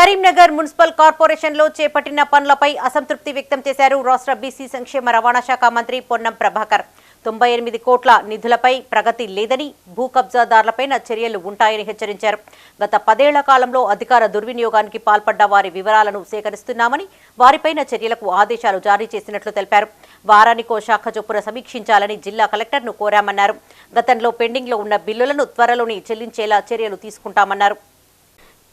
Karimnagar municipal కార్పొరేషన్లో చేపట్టిన పనులపై అసంతృప్తి వ్యక్తం చేశారు రాష్ట్ర బీసీ సంక్షేమ రవాణా శాఖ మంత్రి పొన్నం ప్రభాకర్. తొంభై ఎనిమిది కోట్ల నిధులపై ప్రగతి లేదని భూ కబ్జాదారులపైన చర్యలు ఉంటాయని హెచ్చరించారు. గత పదేళ్ళ కాలంలో అధికార దుర్వినియోగానికి పాల్పడ్డ వారి వివరాలను సేకరిస్తున్నామని వారిపైన చర్యలకు ఆదేశాలు జారీ చేసినట్లు తెలిపారు. వారానికో శాఖ చొప్పున సమీక్షించాలని జిల్లా కలెక్టర్ను కోరామన్నారు. గతంలో పెండింగ్లో ఉన్న బిల్లులను త్వరలోనే చెల్లించేలా చర్యలు తీసుకుంటామన్నారు.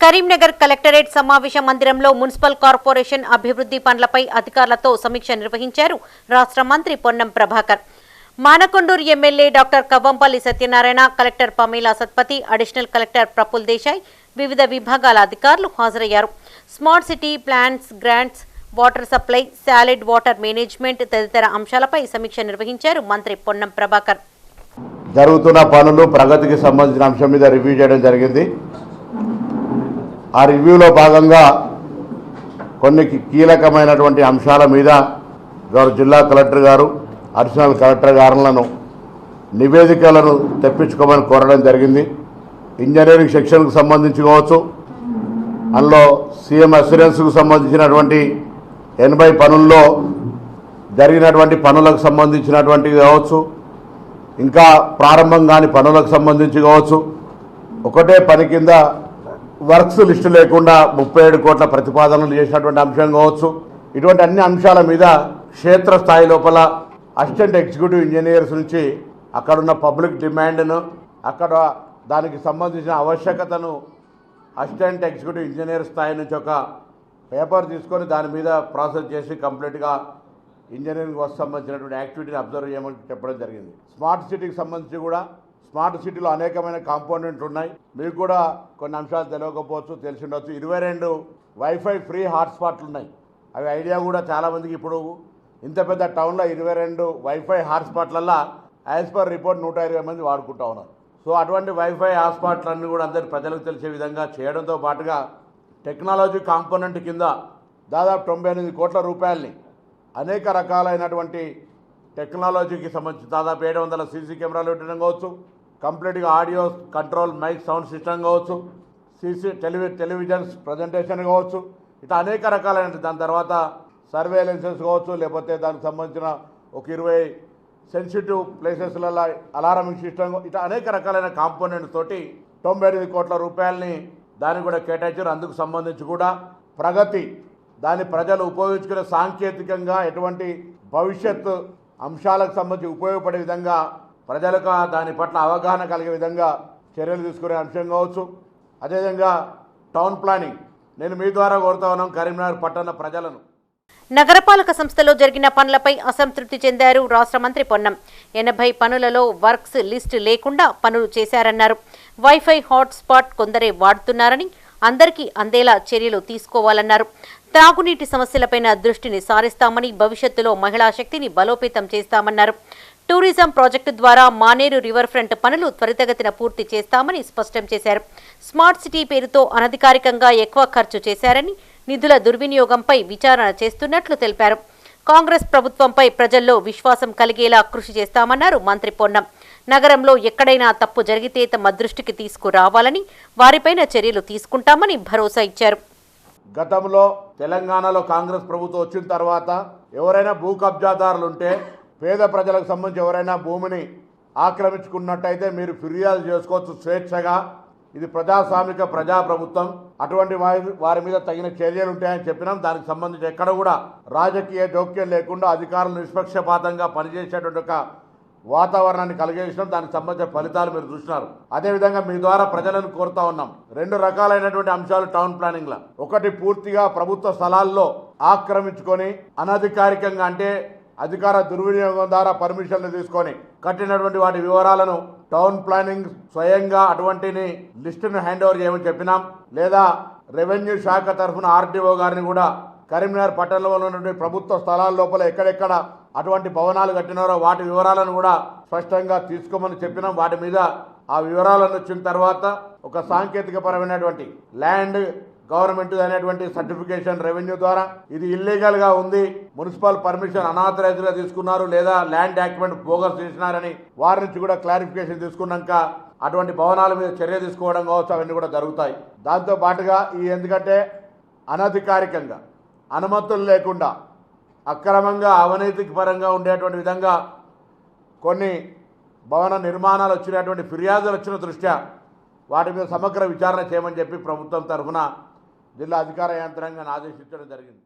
కరీంనగర్ కలెక్టరేట్ సమావేశ మందిరంలో మున్సిపల్ కార్పొరేషన్ అభివృద్ధి పనులపై అధికారులతో సమీక్ష నిర్వహించారు రాష్ట్ర మంత్రి Ponnam Prabhakar. Manakondur MLA doctor Kavvampalli Satyanarayana collector Pamela Satpathy additional collector Praful Desai వివిధ విభాగాల అధికారులు హాజరయ్యారు. Smart city plans grants water supply solid water management తదితర అంశాలపై సమీక్ష నిర్వహించారు మంత్రి పొన్నం ప్రభాకర్. జరుగుతున్న పనులు ప్రగతికి సంబంధించిన అంశం మీద రివ్యూ చేయడం జరిగింది. ఆ రివ్యూలో భాగంగా కొన్ని కీలకమైనటువంటి అంశాల మీద గౌరవ జిల్లా కలెక్టర్ గారు అడిషనల్ కలెక్టర్ గారులను నివేదికలను తెప్పించుకోమని కోరడం జరిగింది. ఇంజనీరింగ్ సెక్షన్కు సంబంధించి కావచ్చు అందులో సీఎం అస్యూరెన్స్కు సంబంధించినటువంటి ఎనభై పనుల్లో జరిగినటువంటి పనులకు సంబంధించినటువంటి కావచ్చు ఇంకా ప్రారంభం కాని పనులకు సంబంధించి కావచ్చు ఒకటే పని కింద వర్క్స్ లిస్టు లేకుండా ముప్పై ఏడు కోట్ల ప్రతిపాదనలు చేసినటువంటి అంశం కావచ్చు. ఇటువంటి అన్ని అంశాల మీద క్షేత్రస్థాయి లోపల అసిస్టెంట్ ఎగ్జిక్యూటివ్ ఇంజనీర్స్ నుంచి అక్కడున్న పబ్లిక్ డిమాండ్ను అక్కడ దానికి సంబంధించిన ఆవశ్యకతను అసిస్టెంట్ ఎగ్జిక్యూటివ్ ఇంజనీర్ స్థాయి నుంచి ఒక పేపర్ తీసుకొని దాని మీద ప్రాసెస్ చేసి కంప్లీట్గా ఇంజనీరింగ్ వర్క్ సంబంధించినటువంటి యాక్టివిటీని అబ్జర్వ్ చేయమని చెప్పడం జరిగింది. స్మార్ట్ సిటీకి సంబంధించి కూడా స్మార్ట్ సిటీలో అనేకమైన కాంపోనెంట్లు ఉన్నాయి. మీకు కూడా కొన్ని అంశాలు తెలియకపోవచ్చు తెలిసి ఉండొచ్చు ఇరవై రెండు వైఫై ఫ్రీ హాట్స్పాట్లు ఉన్నాయి. అవి ఐడియా కూడా చాలామందికి ఇప్పుడు ఇంత పెద్ద టౌన్లో ఇరవై రెండు వైఫై హాట్స్పాట్లల్లో యాజ్ పర్ రిపోర్ట్ నూట ఇరవై మంది వాడుకుంటా ఉన్నారు. సో అటువంటి వైఫై హాట్స్పాట్లన్నీ కూడా అందరి ప్రజలకు తెలిసే విధంగా చేయడంతో పాటుగా టెక్నాలజీ కాంపోనెంట్ కింద దాదాపు తొంభై ఎనిమిది కోట్ల రూపాయల్ని అనేక రకాలైనటువంటి టెక్నాలజీకి సంబంధించి దాదాపు ఏడు వందల సీసీ కెమెరాలు పెట్టడం కావచ్చు కంప్లీట్గా audio control mic sound system కావచ్చు సీసీ టెలివి టెలివిజన్స్ ప్రజెంటేషన్ కావచ్చు ఇట్లా అనేక రకాలైన దాని తర్వాత సర్వేలెన్సెస్ కావచ్చు లేకపోతే దానికి సంబంధించిన ఒక ఇరవై సెన్సిటివ్ ప్లేసెస్లలో అలారమింగ్ సిస్టమ్ ఇట్లా అనేక రకాలైన కాంపోనెంట్స్ తోటి తొంభై ఎనిమిది కోట్ల రూపాయలని దానికి కూడా కేటాయించారు. అందుకు సంబంధించి కూడా ప్రగతి దాన్ని ప్రజలు ఉపయోగించుకునే సాంకేతికంగా ఎటువంటి భవిష్యత్ అంశాలకు సంబంధించి ఉపయోగపడే విధంగా ప్రజలకు దాని పట్ల అవగాహన కలిగే విధంగా చర్యలు తీసుకునే అంశం కావచ్చు. అదేవిధంగా టౌన్ ప్లానింగ్. నేను మీ ద్వారా కోరుతా ఉన్నాం కరీంనగర్ పట్టణ ప్రజలను. నగరపాలక సంస్థలో జరిగిన పనులపై అసంతృప్తి చెందారు రాష్ట్ర మంత్రి పొన్నం. ఎనభై పనులలో వర్క్స్ లిస్ట్ లేకుండా పనులు చేశారన్నారు. వైఫై హాట్స్పాట్ కొందరే వాడుతున్నారని అందరికీ అందేలా చర్యలు తీసుకోవాలన్నారు. త్రాగునీటి సమస్యలపైన దృష్టిని సారిస్తామని భవిష్యత్తులో మహిళా శక్తిని బలోపేతం చేస్తామన్నారు. టూరిజం ప్రాజెక్టు ద్వారా మానేరు రివర్ ఫ్రంట్ పనులు త్వరితగతిన పూర్తి చేస్తామని స్పష్టం చేశారు. స్మార్ట్ సిటీ పేరుతో అనధికారికంగా ఎక్కువ ఖర్చు చేశారని నిధుల దుర్వినియోగంపై విచారణ చేస్తున్నట్లు తెలిపారు. కాంగ్రెస్ ప్రభుత్వంపై ప్రజల్లో విశ్వాసం కలిగేలా కృషి చేస్తామన్నారు మంత్రి పొన్నం. నగరంలో ఎక్కడైనా తప్పు జరిగితే తమ దృష్టికి తీసుకురావాలని వారిపైన చర్యలు తీసుకుంటామని భరోసా ఇచ్చారు. గతంలో తెలంగాణలో కాంగ్రెస్ ప్రభుత్వం వచ్చిన తర్వాత ఎవరైనా భూ కబ్జాదారులు ఉంటే పేద ప్రజలకు సంబంధించి ఎవరైనా భూమిని ఆక్రమించుకున్నట్టయితే మీరు ఫిర్యాదు చేసుకోవచ్చు స్వేచ్ఛగా. ఇది ప్రజాస్వామిక ప్రజాప్రభుత్వం. అటువంటి వారి వారి మీద తగిన చర్యలు ఉంటాయని చెప్పినాం. దానికి సంబంధించి ఎక్కడ కూడా రాజకీయ జోక్యం లేకుండా అధికారులు నిష్పక్షపాతంగా పనిచేసేటువంటి ఒక వాతావరణాన్ని కలిగేసినాం. దానికి సంబంధించిన ఫలితాలు మీరు చూసినారు. అదేవిధంగా మీ ద్వారా ప్రజలను కోరుతా ఉన్నాం. రెండు రకాలైనటువంటి అంశాలు టౌన్ ప్లానింగ్లో. ఒకటి పూర్తిగా ప్రభుత్వ స్థలాల్లో ఆక్రమించుకొని అనధికారికంగా అంటే అధికార దుర్వినియోగం ద్వారా పర్మిషన్లు తీసుకొని కట్టినటువంటి వాటి వివరాలను టౌన్ ప్లానింగ్ స్వయంగా అటువంటిని లిస్టును హ్యాండ్ ఓవర్ చేయమని చెప్పినాం. లేదా రెవెన్యూ శాఖ తరఫున ఆర్డీఓ గారిని కూడా కరీంనగర్ పట్టణంలో ఉన్నటువంటి ప్రభుత్వ స్థలాల లోపల ఎక్కడెక్కడ అటువంటి భవనాలు కట్టినారో వాటి వివరాలను కూడా స్పష్టంగా తీసుకోమని చెప్పినాం. వాటి మీద ఆ వివరాలను వచ్చిన తర్వాత ఒక సాంకేతిక పరమైనటువంటి ల్యాండ్ గవర్నమెంట్ అనేటువంటి సర్టిఫికేషన్ రెవెన్యూ ద్వారా ఇది ఇల్లీగల్గా ఉంది. మున్సిపల్ పర్మిషన్ అనాథరైజ్గా తీసుకున్నారు లేదా ల్యాండ్ డాక్యుమెంట్ బోగస్ చేసినారని వారి నుంచి కూడా క్లారిఫికేషన్ తీసుకున్నాక అటువంటి భవనాల మీద చర్య తీసుకోవడం కావచ్చు అవన్నీ కూడా జరుగుతాయి. దాంతో పాటుగా ఈ ఎందుకంటే అనధికారికంగా అనుమతులు లేకుండా అక్రమంగా అవినీతికి పరంగా ఉండేటువంటి విధంగా కొన్ని భవన నిర్మాణాలు వచ్చినటువంటి ఫిర్యాదులు వచ్చిన దృష్ట్యా వాటి మీద సమగ్ర విచారణ చేయమని చెప్పి ప్రభుత్వం తరఫున జిల్లా అధికార యంత్రాంగాన్ని ఆదేశించడం జరిగింది.